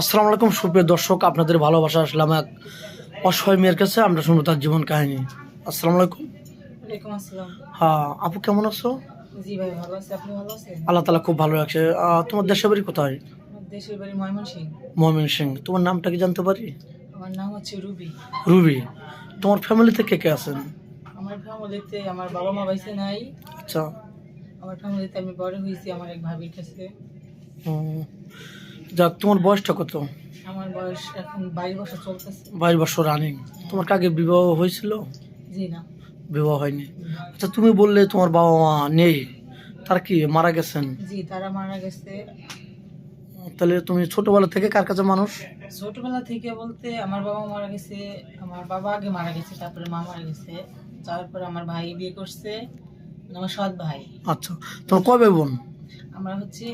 আসসালামু আলাইকুম সুপ্রিয় দর্শক আপনাদের ভালোবাসা আসলাম এক অসহায় মেয়ের কাছে। আমরা শুনব তার জীবন কাহিনী। আসসালামু আলাইকুম। হ্যাঁ আপু কেমন আছো? জি ভাই আপনি ভালো আল্লাহ তালা খুব ভালো আহ, তোমার দেশের বাড়ি কোথায়? মমিন সিং তোমার নামটা কি জানতে পারি? আমার নাম হচ্ছে রুবি। রুবি। তোমার ফ্যামিলিতে কে কে আছেন? আমার ফ্যামিলিতে আমার বাবা মা বাইসে নাই। আচ্ছা। আমার ফ্যামিলিতে আমি বড় হয়েছি আমার এক ভাবির কাছে। যাক তোমার বয়সটা কত? আমার বয়স এখন বাইশ বছর চলতেছে। বাইশ বছর রানিং তোমার কাকে বিবাহ হয়েছিল? জি না। বিবাহ হয়নি। আচ্ছা তুমি বললে তোমার বাবা মা নেই। তার কি মারা গেছেন? জি তারা মারা গেছে। তাহলে তুমি ছোটবেলা থেকে কার কাছে মানুষ? ছোটবেলা থেকে বলতে আমার বাবা মারা গেছে আমার বাবা আগে মারা গেছে তারপরে মা মারা গেছে। তারপরে আমার ভাই বিয়ে করছে মানে আমার সৎ ভাই। আচ্ছা তোমার কবে বোন? আমরা হচ্ছে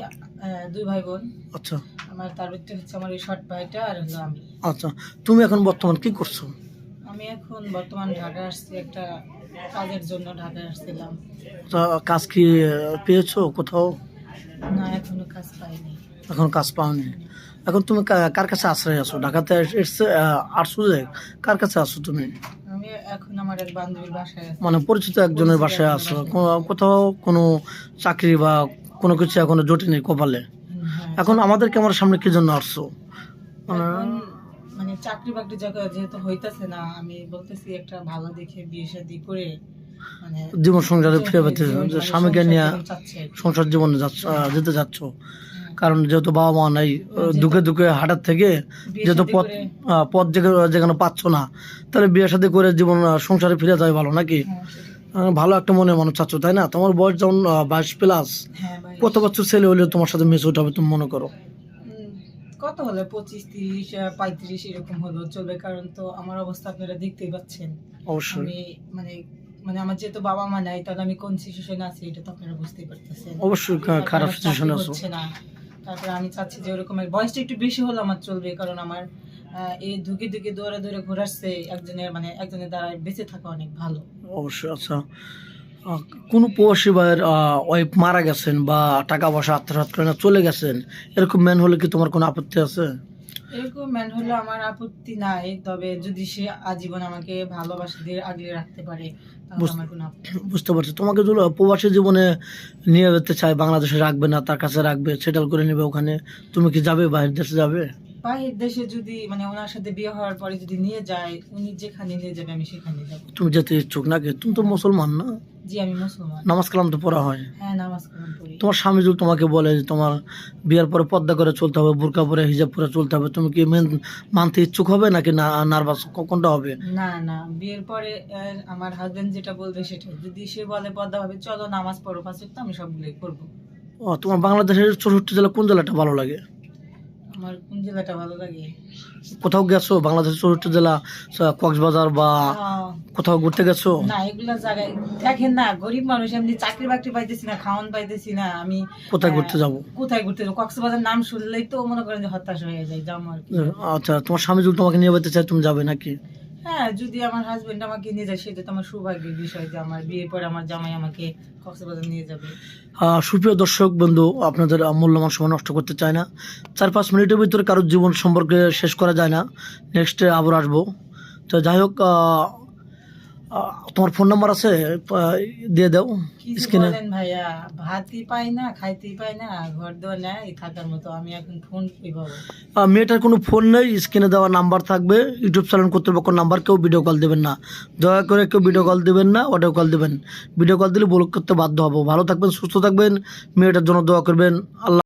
দুই ভাই বোন আচ্ছা। আমার তার ভিতরে হচ্ছে আমার এই শর্ট ভাইটা আর হলো আমি। আচ্ছা তুমি এখন বর্তমান কি করছ? আমি এখন বর্তমান ঢাকা আসছি একটা কাজের জন্য ঢাকায় আসছিলাম। তা কাজ কি পেয়েছ কোথাও? না এখনও কাজ পাইনি। এখন কাজ পাওনি। এখন তুমি কার কাছে আশ্রয় আছো? ঢাকাতে এসে আসছো যে কার কাছে আছো তুমি? আমি এখন আমার এক বান্ধবীর বাসায় মানে পরিচিত একজনের বাসায় আছো। কোথাও কোনো চাকরি বা কোনো কিছু এখনও জটিনি কপালে হ্যাঁ। এখন আমাদেরকে আমার সামনে কি জন্য আসছো মানে চাকরি বাকরি জায়গা যেহেতু হইতাছে না আমি বলতেছি একটা ভালো দেখে বিয়ে শাদি করে মানে জীবন সংসারে ফিরে পেতে মানে স্বামীকে নিয়ে। সংসার জীবনে যাচ্ছ যেতে যাচ্ছ হ্যাঁ। কারণ যেহেতু বাবা মা নাই দুঃখে দুঃখে হাঁটার থেকে যেহেতু পথ পথ যেখানে যেখানে পাচ্ছ না তাহলে বিয়ে শাদী করে জীবন সংসারে ফিরে যায় ভালো নাকি হ্যাঁ, ভালো একটা মনে মানুষ চাচ্ছ তাই না? তোমার বয়স যেমন বাইশ প্লাস হ্যাঁ কত বছর ছেলে হলেও তোমার সাথে মিস হতে হবে তুমি মনে করো? কত হলে? পঁচিশ তিরিশ পঁয়ত্রিশ এরকম হলো চলবে কারণ তো আমার অবস্থা আপনারা দেখতেই পাচ্ছেন। অবশ্যই। আমি মানে মানে আমার যেহেতু বাবা মা নাই তাহলে আমি কোন সিচুয়েশনে আছি এটা তো আপনারা বুঝতেই পারতেছেন। অবশ্যই খারাপ সিচুয়েশন আছো। তারপরে আমি চাচ্ছি যে ওরকম বয়সটা একটু বেশি হলে আমার চলবে কারণ আমার এই ধুকে ধুকে দৌড়ে দৌড়ে ঘোরাচ্ছে একজনের মানে একজনের দ্বারা বেঁচে থাকা অনেক ভালো। অবশ্যই আচ্ছা। কোনো প্রবাসী ভাইয়ের ওয়াইফ মারা গেছেন বা টাকা পয়সা আত্মসাৎ করে না চলে গেছেন এরকম ম্যান হলে কি তোমার কোনো আপত্তি আছে? এরকম ম্যান হলে আমার আপত্তি নাই তবে যদি সে আজীবন আমাকে ভালোবাসা দিয়ে আগলে রাখতে পারে। বুঝতে পারছি। তোমাকে যদি প্রবাসী জীবনে নিয়ে যেতে চায় বাংলাদেশে রাখবে না তার কাছে রাখবে সেটেল করে নেবে ওখানে তুমি কি যাবে বাইরের দেশে যাবে? বাহির দেশে যদি মানে ওনার সাথে বিয়ে হওয়ার পরে যদি নিয়ে যায় উনি যেখানে নিয়ে যাবে আমি সেখানে যাব। তুমি যেতে ইচ্ছুক নাকি তুমি তো মুসলমান না? জি আমি মুসলমান। নামাজ কালাম তো পড়া হয়। হ্যাঁ নামাজ কালাম পড়ি। তোমার স্বামী যদি তোমাকে বলে যে তোমার বিয়ের পরে পর্দা করে চলতে হবে বোরকা পরে হিজাব পরে চলতে হবে তুমি কি মেন- মানতে ইচ্ছুক হবে নাকি না নার্ভাস? কোনটা হবে? না না বিয়ের পরে আমার হাজবেন্ড যেটা বলবে সেটাই। যদি সে বলে পদ্মা ভাবে চলো নামাজ পড়ো পাঁচ ওয়াক্ত, আমি সবগুলোই করব ও তোমার বাংলাদেশের চৌষট্টি জেলা কোন জেলাটা ভালো লাগে? আমার কোন জেলাটা ভালো লাগে? কোথাও গেছো? বাংলাদেশের চতুর্থ জেলা কক্সবাজার বা কোথাও ঘুরতে গেছো? না এগুলা জায়গায় দেখেন না গরিব মানুষ এমনি চাকরি বাকরি পাইতেছি না খাওয়ান পাইতেছি না আমি কোথায় ঘুরতে যাব? কোথায় ঘুরতে যাব? কক্সবাজার নাম শুনলেই তো মনে করেন যে হতাশ হয়ে যায় যাব আর আচ্ছা তোমার স্বামী যদি তোমাকে নিয়ে যেতে চায় তুমি যাবে নাকি? হ্যাঁ যদি আমার হাজবেন্ড আমাকে নিয়ে যায়, সেটা তো আমার সৌভাগ্যের বিষয় যে আমার বিয়ের পরে আমার জামাই আমাকে কক্সবাজার নিয়ে যাবে। সুপ্রিয় দর্শক, বন্ধু, আপনাদের মূল্যবান সময় নষ্ট করতে চায় না। চার পাঁচ মিনিটের ভিতরে কারোর জীবন সম্পর্কে শেষ করা যায় না। নেক্সটে আবার আসব। তো যাই হোক তোমার ফোন নাম্বার আছে? দিয়ে দাও স্ক্রিনে ভাইয়া ভাতই পাই না খাইতেই পাই না ঘর দেওয়া নেই থাকার মতো আমি এখন ফোন আহ, মেয়েটার কোনো ফোন নেই স্ক্রিনে দেওয়া নাম্বার থাকবে। ইউটিউব চ্যানেল কর্তৃপক্ষ নাম্বার কেউ ভিডিও কল দেবেন না। দয়া করে কেউ ভিডিও কল দেবেন না অডিও কল দেবেন। ভিডিও কল দিলে ব্লক করতে বাধ্য হব। ভালো থাকবেন সুস্থ থাকবেন। মেয়েটার জন্য দোয়া করবেন। আল্লাহ